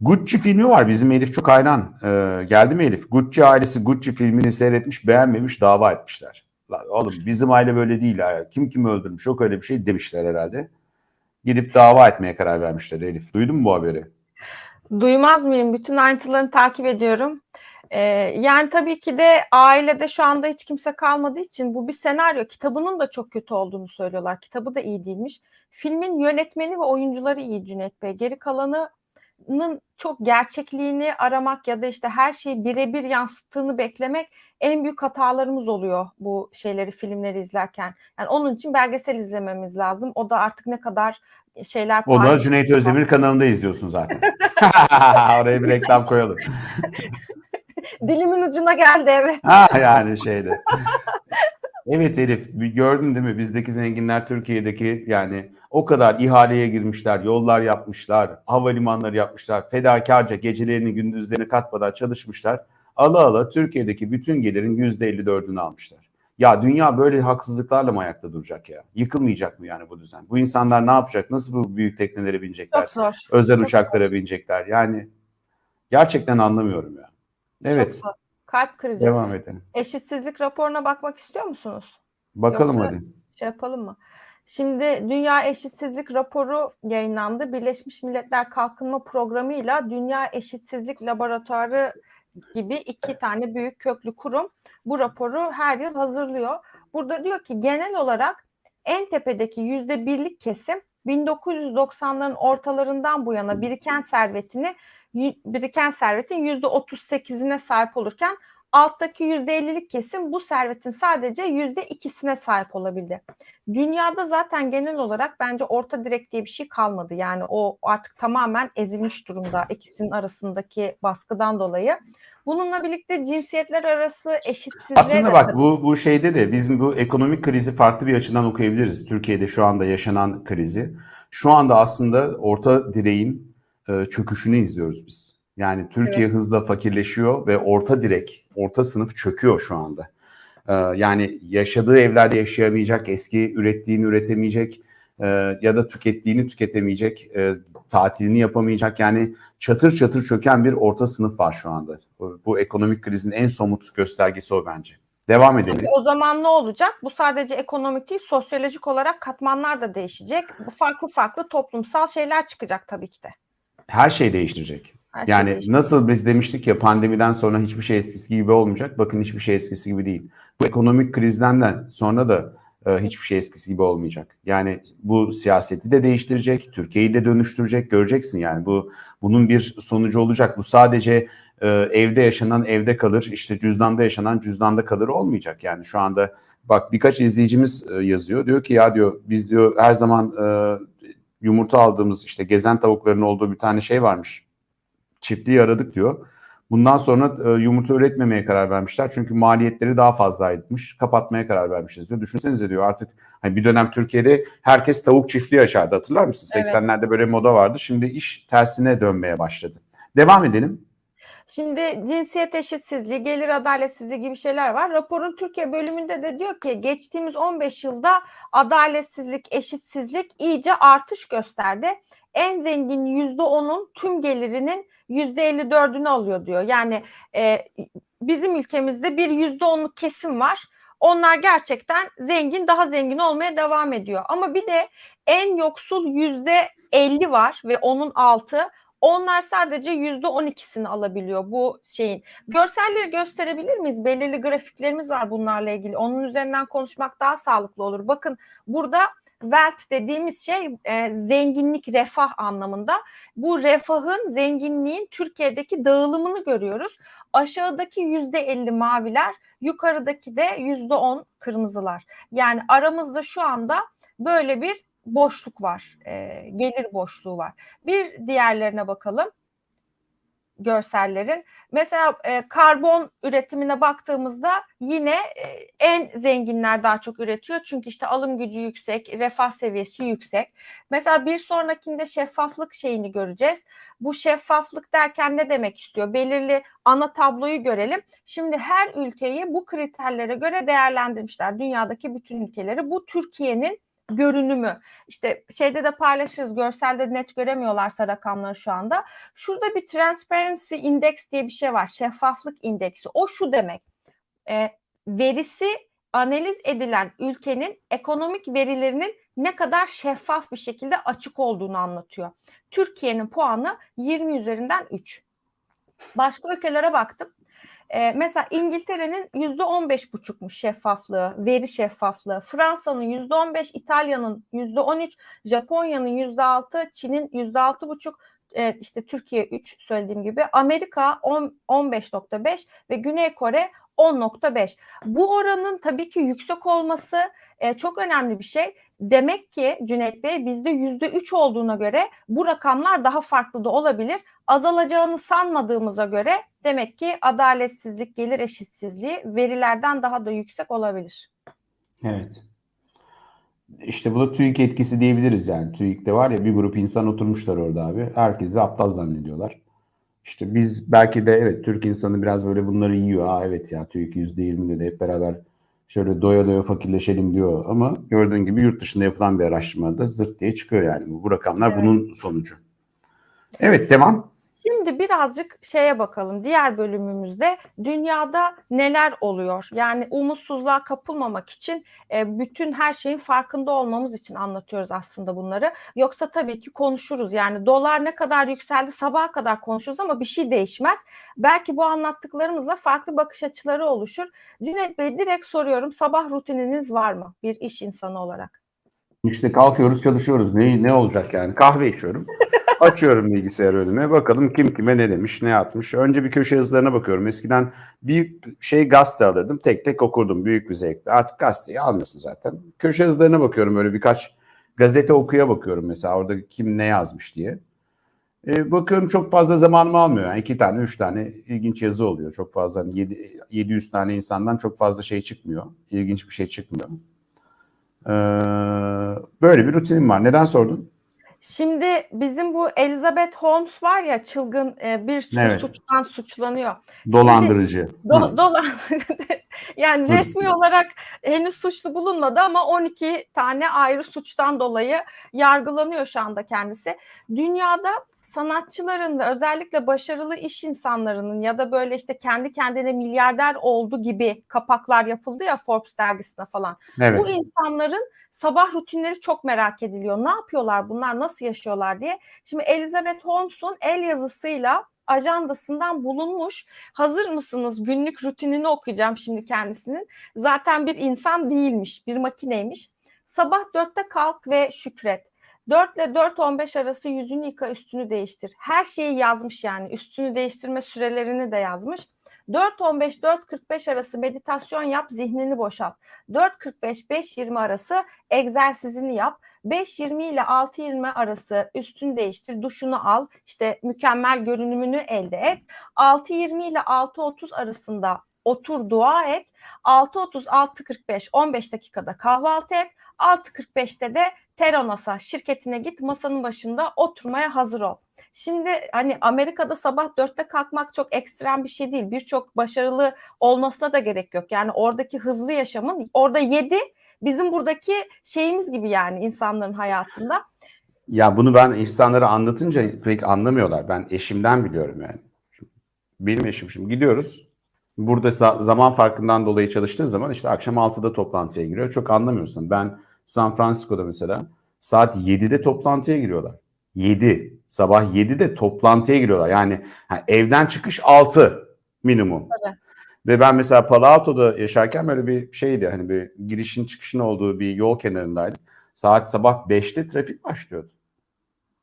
Gucci filmi var. Bizim Elif çok hayran. Ee, geldi mi Elif? Gucci ailesi Gucci filmini seyretmiş, beğenmemiş, dava etmişler. Lan oğlum bizim aile böyle değil. Ha. Kim kimi öldürmüş yok öyle bir şey demişler herhalde. Gidip dava etmeye karar vermişler Elif. Duydun mu bu haberi? Duymaz mıyım? Bütün ayrıntılarını takip ediyorum. Ee, yani tabii ki de ailede şu anda hiç kimse kalmadığı için bu bir senaryo. Kitabının da çok kötü olduğunu söylüyorlar. Kitabı da iyi değilmiş. Filmin yönetmeni ve oyuncuları iyi Cüneyt Bey. Geri kalanının çok gerçekliğini aramak ya da işte her şeyi birebir yansıttığını beklemek en büyük hatalarımız oluyor bu şeyleri, filmleri izlerken. Yani onun için belgesel izlememiz lazım. O da artık ne kadar şeyler O da. Cüneyt Özdemir kanalında izliyorsun zaten. Oraya bir reklam koyalım. Dilimin ucuna geldi evet. Ha yani şeyde. Evet Elif gördün değil mi? Bizdeki zenginler Türkiye'deki yani o kadar ihaleye girmişler, yollar yapmışlar, havalimanları yapmışlar, fedakarca gecelerini gündüzlerini katmadan çalışmışlar. Ala ala Türkiye'deki bütün gelirin %54'ünü almışlar. Ya dünya böyle haksızlıklarla mı ayakta duracak ya? Yıkılmayacak mı yani bu düzen? Bu insanlar ne yapacak? Nasıl bu büyük teknelere binecekler? Çok zor. Özel Çok uçaklara binecekler? Yani gerçekten anlamıyorum ya. Evet. Çok zor. Kalp kırıcı. Devam edelim. Eşitsizlik raporuna bakmak istiyor musunuz? Bakalım Yoksa- hadi. Şey yapalım mı? Şimdi Dünya Eşitsizlik Raporu yayınlandı. Birleşmiş Milletler Kalkınma Programı ile Dünya Eşitsizlik Laboratuvarı gibi iki tane büyük köklü kurum bu raporu her yıl hazırlıyor. Burada diyor ki genel olarak en tepedeki yüzde birlik kesim 1990'ların ortalarından bu yana biriken servetini biriken servetin yüzde 38'ine sahip olurken alttaki yüzde 50'lik kesim bu servetin sadece yüzde ikisine sahip olabildi. Dünyada zaten genel olarak bence orta direk diye bir şey kalmadı. Yani o artık tamamen ezilmiş durumda ikisinin arasındaki baskıdan dolayı. Bununla birlikte cinsiyetler arası eşitsizliğe Aslında de- bak bu bu şeyde de biz bu ekonomik krizi farklı bir açıdan okuyabiliriz. Türkiye'de şu anda yaşanan krizi. Şu anda aslında orta direğin e, çöküşünü izliyoruz biz. Yani Türkiye hızla fakirleşiyor ve orta direk, orta sınıf çöküyor şu anda. E, yani yaşadığı evlerde yaşayamayacak, eski ürettiğini üretemeyecek e, ya da tükettiğini tüketemeyecek, e, tatilini yapamayacak. Yani çatır çatır çöken bir orta sınıf var şu anda. Bu, bu ekonomik krizin en somut göstergesi o bence. Devam edelim. O zaman ne olacak? Bu sadece ekonomik değil, sosyolojik olarak katmanlar da değişecek. Bu farklı farklı toplumsal şeyler çıkacak tabii ki de. Her şey değiştirecek. Her şey Yani değişecek. nasıl biz demiştik ya pandemiden sonra hiçbir şey eskisi gibi olmayacak. Bakın hiçbir şey eskisi gibi değil. Bu ekonomik krizden de sonra da e, hiçbir şey eskisi gibi olmayacak. Yani bu siyaseti de değiştirecek, Türkiye'yi de dönüştürecek. Göreceksin yani bu bunun bir sonucu olacak. Bu sadece e, evde yaşanan evde kalır, işte cüzdanda yaşanan cüzdanda kalır olmayacak. Yani şu anda bak birkaç izleyicimiz e, yazıyor. Diyor ki ya diyor biz diyor her zaman e, yumurta aldığımız işte gezen tavukların olduğu bir tane şey varmış çiftliği aradık diyor. Bundan sonra e, yumurta üretmemeye karar vermişler. Çünkü maliyetleri daha fazlaymış. Kapatmaya karar vermişiz diyor. Düşünsenize diyor artık hani bir dönem Türkiye'de herkes tavuk çiftliği açardı hatırlar mısın? Evet. 80'lerde böyle moda vardı. Şimdi iş tersine dönmeye başladı. Devam edelim. Şimdi cinsiyet eşitsizliği, gelir adaletsizliği gibi şeyler var. Raporun Türkiye bölümünde de diyor ki geçtiğimiz 15 yılda adaletsizlik, eşitsizlik iyice artış gösterdi. En zengin %10'un tüm gelirinin %54'ünü alıyor diyor. Yani e, bizim ülkemizde bir %10'luk kesim var. Onlar gerçekten zengin, daha zengin olmaya devam ediyor. Ama bir de en yoksul %50 var ve onun altı. Onlar sadece yüzde on ikisini alabiliyor bu şeyin. Görselleri gösterebilir miyiz? Belirli grafiklerimiz var bunlarla ilgili. Onun üzerinden konuşmak daha sağlıklı olur. Bakın burada wealth dediğimiz şey e, zenginlik, refah anlamında. Bu refahın, zenginliğin Türkiye'deki dağılımını görüyoruz. Aşağıdaki yüzde elli maviler, yukarıdaki de yüzde on kırmızılar. Yani aramızda şu anda böyle bir boşluk var, e, gelir boşluğu var. Bir diğerlerine bakalım görsellerin. Mesela e, karbon üretimine baktığımızda yine e, en zenginler daha çok üretiyor. Çünkü işte alım gücü yüksek, refah seviyesi yüksek. Mesela bir sonrakinde şeffaflık şeyini göreceğiz. Bu şeffaflık derken ne demek istiyor? Belirli ana tabloyu görelim. Şimdi her ülkeyi bu kriterlere göre değerlendirmişler. Dünyadaki bütün ülkeleri. Bu Türkiye'nin görünümü. İşte şeyde de paylaşırız. Görselde net göremiyorlarsa rakamları şu anda. Şurada bir Transparency Index diye bir şey var. Şeffaflık indeksi. O şu demek. E, verisi analiz edilen ülkenin ekonomik verilerinin ne kadar şeffaf bir şekilde açık olduğunu anlatıyor. Türkiye'nin puanı 20 üzerinden 3. Başka ülkelere baktım. Ee, mesela İngiltere'nin %15,5'muş şeffaflığı, veri şeffaflığı. Fransa'nın %15, İtalya'nın %13, Japonya'nın %6, Çin'in %6,5, e, işte Türkiye 3 söylediğim gibi. Amerika 10, 15.5 ve Güney Kore 10.5. Bu oranın tabii ki yüksek olması e, çok önemli bir şey. Demek ki Cüneyt Bey bizde %3 olduğuna göre bu rakamlar daha farklı da olabilir. Azalacağını sanmadığımıza göre demek ki adaletsizlik, gelir eşitsizliği verilerden daha da yüksek olabilir. Evet. İşte bu da TÜİK etkisi diyebiliriz yani. TÜİK'te var ya bir grup insan oturmuşlar orada abi. Herkesi aptal zannediyorlar. İşte biz belki de evet Türk insanı biraz böyle bunları yiyor. Aa evet ya TÜİK %20'de de hep beraber şöyle doya doya fakirleşelim diyor. Ama gördüğün gibi yurt dışında yapılan bir araştırmada zırt diye çıkıyor yani. Bu rakamlar Evet. bunun sonucu. Evet devam. Şimdi birazcık şeye bakalım. Diğer bölümümüzde dünyada neler oluyor? Yani umutsuzluğa kapılmamak için e, bütün her şeyin farkında olmamız için anlatıyoruz aslında bunları. Yoksa tabii ki konuşuruz. Yani dolar ne kadar yükseldi sabaha kadar konuşuruz ama bir şey değişmez. Belki bu anlattıklarımızla farklı bakış açıları oluşur. Cüneyt Bey direkt soruyorum. Sabah rutininiz var mı bir iş insanı olarak? İşte kalkıyoruz çalışıyoruz. Ne, ne olacak yani? Kahve içiyorum. Açıyorum bilgisayar önüme. Bakalım kim kime ne demiş, ne yapmış. Önce bir köşe yazılarına bakıyorum. Eskiden bir şey gazete alırdım. Tek tek okurdum. Büyük bir zevkti. Artık gazeteyi almıyorsun zaten. Köşe yazılarına bakıyorum. Böyle birkaç gazete okuya bakıyorum mesela. Orada kim ne yazmış diye. E, bakıyorum çok fazla zamanımı almıyor. Yani iki tane, üç tane ilginç yazı oluyor. Çok fazla hani yedi- 700 tane insandan çok fazla şey çıkmıyor. İlginç bir şey çıkmıyor. Ee, böyle bir rutinim var. Neden sordun? Şimdi bizim bu Elizabeth Holmes var ya çılgın e, bir sürü Evet. suçtan suçlanıyor. Dolandırıcı. Do- Hı. dolar yani Hırsız. resmi olarak henüz suçlu bulunmadı ama 12 tane ayrı suçtan dolayı yargılanıyor şu anda kendisi. Dünyada sanatçıların ve özellikle başarılı iş insanlarının ya da böyle işte kendi kendine milyarder oldu gibi kapaklar yapıldı ya Forbes dergisine falan. Evet. Bu insanların sabah rutinleri çok merak ediliyor. Ne yapıyorlar bunlar, nasıl yaşıyorlar diye. Şimdi Elizabeth Holmes'un el yazısıyla ajandasından bulunmuş. Hazır mısınız? Günlük rutinini okuyacağım şimdi kendisinin. Zaten bir insan değilmiş, bir makineymiş. Sabah dörtte kalk ve şükret. 4 ile 4.15 arası yüzünü yıka, üstünü değiştir. Her şeyi yazmış yani. Üstünü değiştirme sürelerini de yazmış. 4.15 4.45 arası meditasyon yap, zihnini boşalt. 4.45-5.20 arası egzersizini yap. 5.20 ile 6.20 arası üstünü değiştir, duşunu al, işte mükemmel görünümünü elde et. 6.20 ile 6.30 arasında otur dua et. 6.30-6.45 15 dakikada kahvaltı et. 6.45'te de Teranas'a şirketine git masanın başında oturmaya hazır ol. Şimdi hani Amerika'da sabah 4'te kalkmak çok ekstrem bir şey değil. Birçok başarılı olmasına da gerek yok. Yani oradaki hızlı yaşamın orada 7 bizim buradaki şeyimiz gibi yani insanların hayatında. Ya bunu ben insanlara anlatınca pek anlamıyorlar. Ben eşimden biliyorum yani. Benim eşim şimdi gidiyoruz. Burada za- zaman farkından dolayı çalıştığı zaman işte akşam 6'da toplantıya giriyor. Çok anlamıyorsun. Ben San Francisco'da mesela saat 7'de toplantıya giriyorlar. 7. Sabah 7'de toplantıya giriyorlar. Yani ha, evden çıkış 6 minimum. Tabii. Ve ben mesela Palo Alto'da yaşarken böyle bir şeydi hani bir girişin çıkışın olduğu bir yol kenarındaydım. Saat sabah 5'te trafik başlıyordu.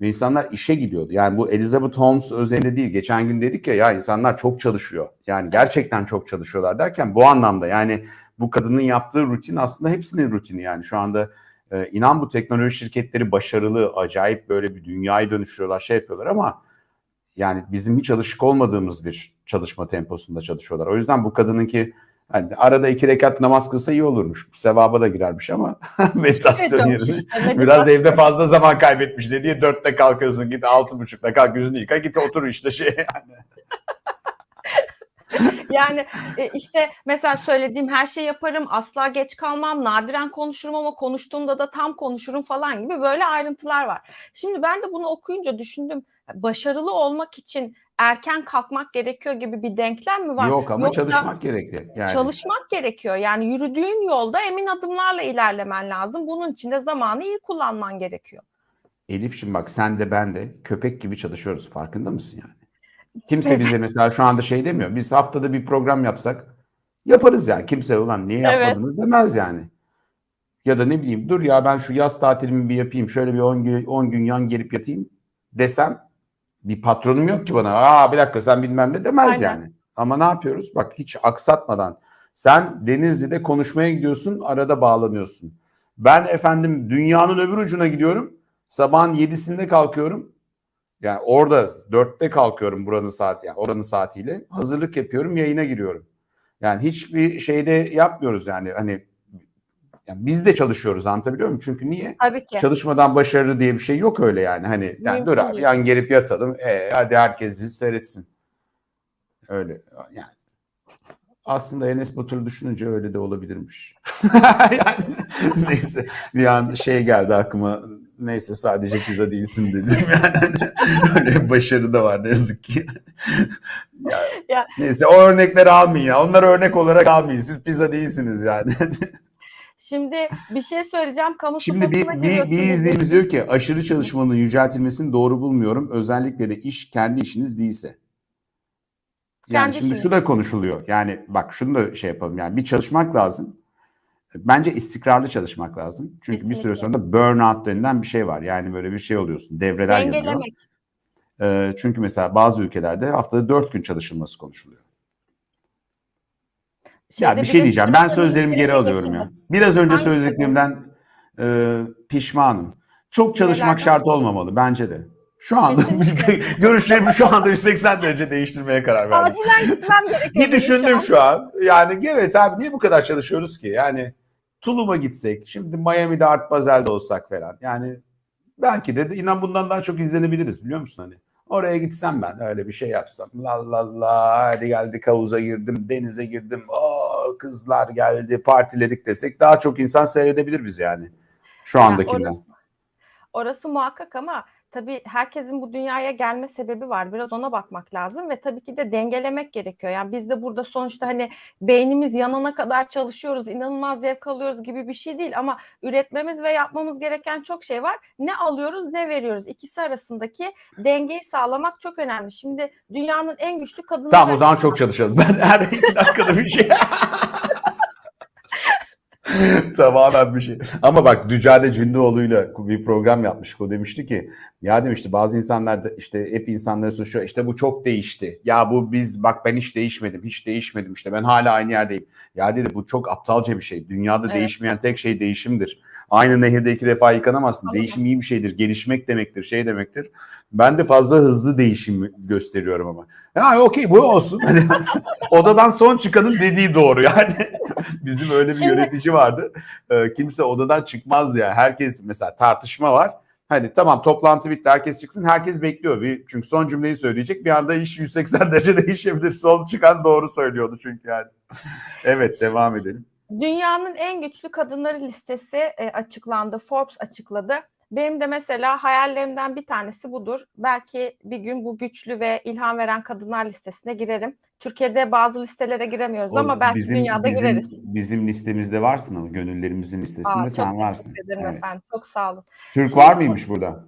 Ve insanlar işe gidiyordu. Yani bu Elizabeth Holmes özelinde değil. Geçen gün dedik ya ya insanlar çok çalışıyor. Yani gerçekten çok çalışıyorlar derken bu anlamda yani bu kadının yaptığı rutin aslında hepsinin rutini yani şu anda e, inan bu teknoloji şirketleri başarılı, acayip böyle bir dünyayı dönüştürüyorlar, şey yapıyorlar ama yani bizim hiç alışık olmadığımız bir çalışma temposunda çalışıyorlar. O yüzden bu kadınınki hani arada iki rekat namaz kılsa iyi olurmuş. Sevaba da girermiş ama meditasyon Evet, yerine işte, biraz meditasyon. evde fazla zaman kaybetmiş de diye dörtte kalkıyorsun git altı buçukta kalk yüzünü yıka git otur işte şey yani. Yani e, işte mesela söylediğim her şeyi yaparım, asla geç kalmam, nadiren konuşurum ama konuştuğumda da tam konuşurum falan gibi böyle ayrıntılar var. Şimdi ben de bunu okuyunca düşündüm. Başarılı olmak için erken kalkmak gerekiyor gibi bir denklem mi var? Yok ama Yoksa çalışmak gerekli. Yani Çalışmak gerekiyor. Yani yürüdüğün yolda emin adımlarla ilerlemen lazım. Bunun için de zamanı iyi kullanman gerekiyor. Elif şimdi bak sen de ben de köpek gibi çalışıyoruz. Farkında mısın yani? Kimse bize mesela şu anda şey demiyor. Biz haftada bir program yapsak yaparız yani. Kimse ulan niye Evet. yapmadınız demez yani. Ya da ne bileyim dur ya ben şu yaz tatilimi bir yapayım. Şöyle bir 10 gün, 10 gün yan gelip yatayım desem bir patronum yok ki bana. Aa bir dakika sen bilmem ne demez Aynen. yani. Ama ne yapıyoruz? Bak hiç aksatmadan. Sen Denizli'de konuşmaya gidiyorsun, arada bağlanıyorsun. Ben efendim dünyanın öbür ucuna gidiyorum. Sabahın 7'sinde kalkıyorum. Yani orada 4'te kalkıyorum buranın saat yani oranın saatiyle. Hazırlık yapıyorum, yayına giriyorum. Yani hiçbir şeyde yapmıyoruz yani hani yani biz de çalışıyoruz anlatabiliyor muyum? Çünkü niye? Tabii ki. Çalışmadan başarı diye bir şey yok öyle yani. Hani yani dur Mümkün abi değil. yan gelip yatalım. E, hadi herkes bizi seyretsin. Öyle yani. Aslında Enes Batur'u düşününce öyle de olabilirmiş. yani, neyse bir an şey geldi aklıma. Neyse sadece pizza değilsin dedim yani. Öyle başarı da var ne yazık ki. Ya, Ya- Neyse o örnekleri almayın ya. Onları örnek olarak almayın. Siz pizza değilsiniz yani. Şimdi bir şey söyleyeceğim. Kamu Şimdi bir, bir, bir izleyicimiz diyor ki aşırı çalışmanın yüceltilmesini doğru bulmuyorum. Özellikle de iş kendi işiniz değilse. Yani Kendi şimdi işiniz. şu da konuşuluyor. Yani bak şunu da şey yapalım. Yani bir çalışmak lazım. Bence istikrarlı çalışmak lazım. Çünkü bir süre Kesinlikle. sonra da burnout denilen bir şey var. Yani böyle bir şey oluyorsun. Devreler yanıyor. Dengelemek. Ee, çünkü mesela bazı ülkelerde haftada dört gün çalışılması konuşuluyor. Ya Şeyde bir şey diyeceğim. Ben sözlerimi geri alıyorum ya. Biraz önce söylediklerimden e, pişmanım. Çok çalışmak şart olmamalı bence de. Şu anda görüşlerimi şu anda 180 derece değiştirmeye karar verdim. Acilen gitmem gerekiyor. Bir düşündüm şu an. Yani evet abi niye bu kadar çalışıyoruz ki? Yani Tulum'a gitsek, şimdi Miami'de Art Basel'de olsak falan. Yani belki de inan bundan daha çok izlenebiliriz biliyor musun hani? Oraya gitsem ben öyle bir şey yapsam. La la la hadi geldik havuza girdim, denize girdim. Aa, kızlar geldi, partiledik desek daha çok insan seyredebilir biz yani. Şu andakinden. orası, orası muhakkak ama tabii herkesin bu dünyaya gelme sebebi var. Biraz ona bakmak lazım ve tabii ki de dengelemek gerekiyor. Yani biz de burada sonuçta hani beynimiz yanana kadar çalışıyoruz, inanılmaz zevk alıyoruz gibi bir şey değil ama üretmemiz ve yapmamız gereken çok şey var. Ne alıyoruz, ne veriyoruz? İkisi arasındaki dengeyi sağlamak çok önemli. Şimdi dünyanın en güçlü kadınları Tamam o zaman çok çalışalım. Ben her iki dakikada bir şey. Tamamen bir şey. Ama bak Dücade Cündoğlu'yla bir program yapmıştık. O demişti ki ya demişti bazı insanlar da işte hep insanları suçluyor. İşte bu çok değişti. Ya bu biz bak ben hiç değişmedim. Hiç değişmedim işte. Ben hala aynı yerdeyim. Ya dedi bu çok aptalca bir şey. Dünyada Evet. değişmeyen tek şey değişimdir. Aynı nehirde iki defa yıkanamazsın. Değişim iyi bir şeydir. Gelişmek demektir. Şey demektir. Ben de fazla hızlı değişim gösteriyorum ama. Ya okey bu olsun. Hani odadan son çıkanın dediği doğru yani. Bizim öyle bir Şimdi- yönetici vardı. Ee, kimse odadan çıkmazdı yani. Herkes mesela tartışma var. Hadi tamam toplantı bitti herkes çıksın. Herkes bekliyor. Bir, çünkü son cümleyi söyleyecek. Bir anda iş 180 derece değişebilir. Son çıkan doğru söylüyordu çünkü yani. Evet devam edelim. Dünyanın en güçlü kadınları listesi e, açıklandı. Forbes açıkladı. Benim de mesela hayallerimden bir tanesi budur. Belki bir gün bu güçlü ve ilham veren kadınlar listesine girerim. Türkiye'de bazı listelere giremiyoruz O ama belki dünyada bizim, gireriz. Bizim listemizde varsın ama gönüllerimizin listesinde Aa, sen çok varsın. teşekkür ederim Evet. efendim. Çok sağ olun. Türk Şimdi- var mıymış burada?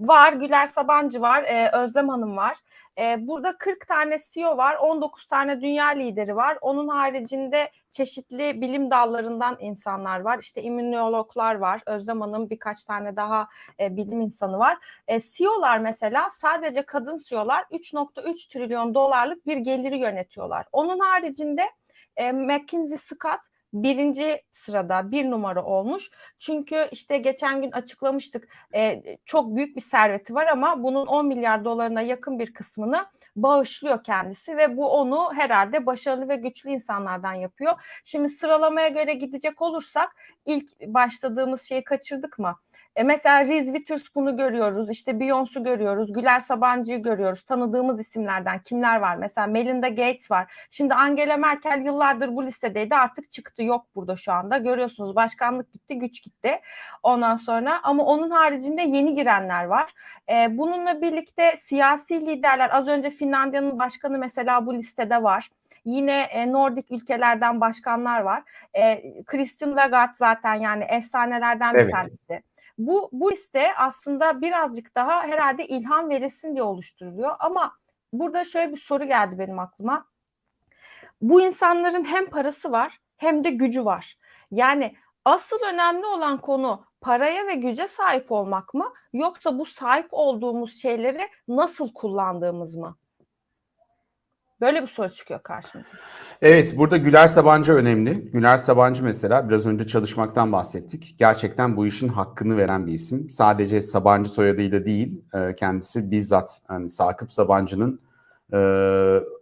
Var Güler Sabancı var, e, Özlem Hanım var. E, burada 40 tane CEO var, 19 tane dünya lideri var. Onun haricinde çeşitli bilim dallarından insanlar var. İşte immünologlar var. Özlem Hanım birkaç tane daha e, bilim insanı var. E, CEO'lar mesela sadece kadın CEO'lar 3.3 trilyon dolarlık bir geliri yönetiyorlar. Onun haricinde e, McKinsey Scott birinci sırada bir numara olmuş. Çünkü işte geçen gün açıklamıştık e, çok büyük bir serveti var ama bunun 10 milyar dolarına yakın bir kısmını bağışlıyor kendisi ve bu onu herhalde başarılı ve güçlü insanlardan yapıyor. Şimdi sıralamaya göre gidecek olursak ilk başladığımız şeyi kaçırdık mı? E mesela Reese Witherspoon'u görüyoruz, işte Beyoncé'u görüyoruz, Güler Sabancı'yı görüyoruz. Tanıdığımız isimlerden kimler var? Mesela Melinda Gates var. Şimdi Angela Merkel yıllardır bu listedeydi. Artık çıktı yok burada şu anda. Görüyorsunuz başkanlık gitti, güç gitti. Ondan sonra ama onun haricinde yeni girenler var. E, bununla birlikte siyasi liderler az önce Finlandiya'nın başkanı mesela bu listede var. Yine e, Nordik ülkelerden başkanlar var. E, Christine Lagarde zaten yani efsanelerden bir Evet. tanesi. Bu, bu liste aslında birazcık daha herhalde ilham verilsin diye oluşturuluyor. Ama burada şöyle bir soru geldi benim aklıma. Bu insanların hem parası var hem de gücü var. Yani asıl önemli olan konu paraya ve güce sahip olmak mı yoksa bu sahip olduğumuz şeyleri nasıl kullandığımız mı? Böyle bir soru çıkıyor karşımıza. Evet, burada Güler Sabancı önemli. Güler Sabancı mesela biraz önce çalışmaktan bahsettik. Gerçekten bu işin hakkını veren bir isim. Sadece Sabancı soyadıyla değil, e, kendisi bizzat hani Sakıp Sabancı'nın e,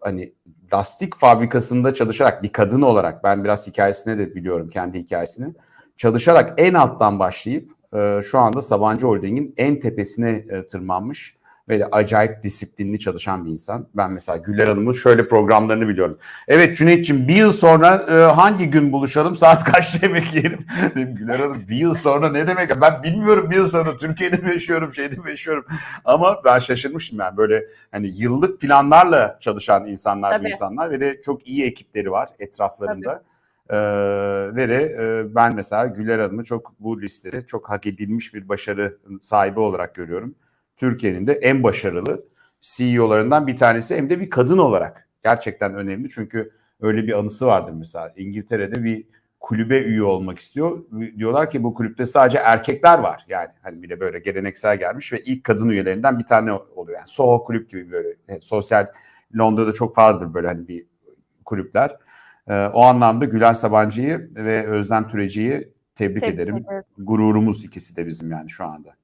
hani lastik fabrikasında çalışarak bir kadın olarak ben biraz hikayesine de biliyorum kendi hikayesini. Çalışarak en alttan başlayıp e, şu anda Sabancı Holding'in en tepesine e, tırmanmış de acayip disiplinli çalışan bir insan. Ben mesela Güler Hanım'ın şöyle programlarını biliyorum. Evet Cüneyt'ciğim bir yıl sonra e, hangi gün buluşalım? Saat kaçta yemek yiyelim? Dedim Güler Hanım bir yıl sonra ne demek? Ben bilmiyorum bir yıl sonra Türkiye'de mi yaşıyorum, şeyde mi yaşıyorum? Ama ben şaşırmıştım yani böyle hani yıllık planlarla çalışan insanlar bu Tabii. insanlar ve de çok iyi ekipleri var etraflarında. Ee, ve de e, ben mesela Güler Hanım'ı çok bu listede çok hak edilmiş bir başarı sahibi olarak görüyorum. Türkiye'nin de en başarılı CEO'larından bir tanesi hem de bir kadın olarak gerçekten önemli. Çünkü öyle bir anısı vardır mesela İngiltere'de bir kulübe üye olmak istiyor. Diyorlar ki bu kulüpte sadece erkekler var. Yani hani bir de böyle geleneksel gelmiş ve ilk kadın üyelerinden bir tane oluyor. Yani Soho kulüp gibi böyle e, sosyal Londra'da çok vardır böyle hani bir kulüpler. Ee, o anlamda Gülen Sabancı'yı ve Özlem Türeci'yi tebrik, Tebrik ederim. ederim. Gururumuz ikisi de bizim yani şu anda.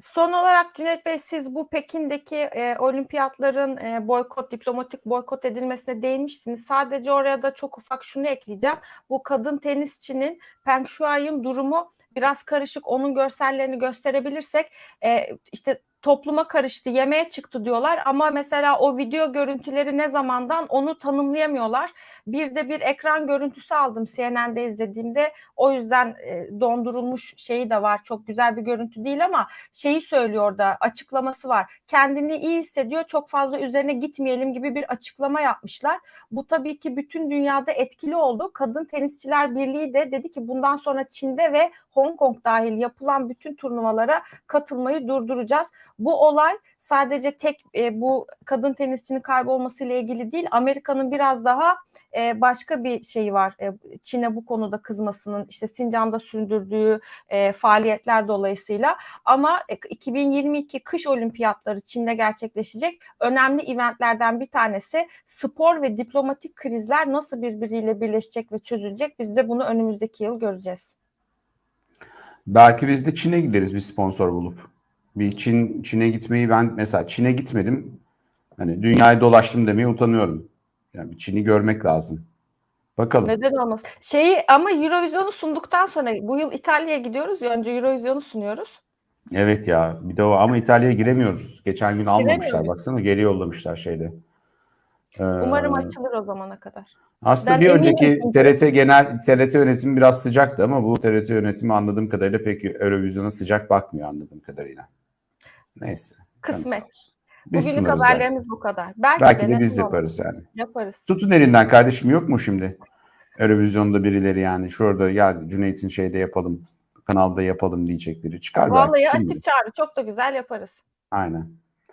Son olarak Cüneyt Bey siz bu Pekin'deki e, olimpiyatların e, boykot, diplomatik boykot edilmesine değinmiştiniz. Sadece oraya da çok ufak şunu ekleyeceğim. Bu kadın tenisçinin Peng Shuai'nin durumu biraz karışık. Onun görsellerini gösterebilirsek e, işte topluma karıştı, yemeğe çıktı diyorlar ama mesela o video görüntüleri ne zamandan onu tanımlayamıyorlar. Bir de bir ekran görüntüsü aldım CNN'de izlediğimde. O yüzden e, dondurulmuş şeyi de var. Çok güzel bir görüntü değil ama şeyi söylüyor da açıklaması var. Kendini iyi hissediyor. Çok fazla üzerine gitmeyelim gibi bir açıklama yapmışlar. Bu tabii ki bütün dünyada etkili oldu. Kadın Tenisçiler Birliği de dedi ki bundan sonra Çin'de ve Hong Kong dahil yapılan bütün turnuvalara katılmayı durduracağız. Bu olay sadece tek e, bu kadın tenisçinin kaybolmasıyla ilgili değil. Amerika'nın biraz daha e, başka bir şeyi var. E, Çin'e bu konuda kızmasının işte Sincan'da sürdürdüğü e, faaliyetler dolayısıyla ama e, 2022 kış olimpiyatları Çin'de gerçekleşecek önemli eventlerden bir tanesi spor ve diplomatik krizler nasıl birbiriyle birleşecek ve çözülecek biz de bunu önümüzdeki yıl göreceğiz. Belki biz de Çin'e gideriz bir sponsor bulup. Bir Çin Çin'e gitmeyi ben mesela Çin'e gitmedim. Hani dünyayı dolaştım demeye utanıyorum. Yani Çin'i görmek lazım. Bakalım. Neden olmaz? Şeyi ama Eurovision'u sunduktan sonra bu yıl İtalya'ya gidiyoruz ya önce Eurovision'u sunuyoruz. Evet ya bir de o ama İtalya'ya giremiyoruz. Geçen gün almamışlar. Baksana geri yollamışlar şeyde. Ee, Umarım açılır o zamana kadar. Aslında Ben bir önceki. TRT genel TRT yönetimi biraz sıcaktı ama bu TRT yönetimi anladığım kadarıyla pek Eurovision'a sıcak bakmıyor anladığım kadarıyla. Neyse. Kısmet. Biz Bugünlük haberlerimiz belki. bu kadar. Belki, Belki de neden biz olmaz? yaparız yani. Yaparız. Tutun elinden kardeşim yok mu şimdi? Eurovision'da birileri yani şurada ya Cüneyt'in şeyde yapalım kanalda yapalım diyecek biri çıkar Vallahi belki. açık çağrı çok da güzel yaparız. Aynen.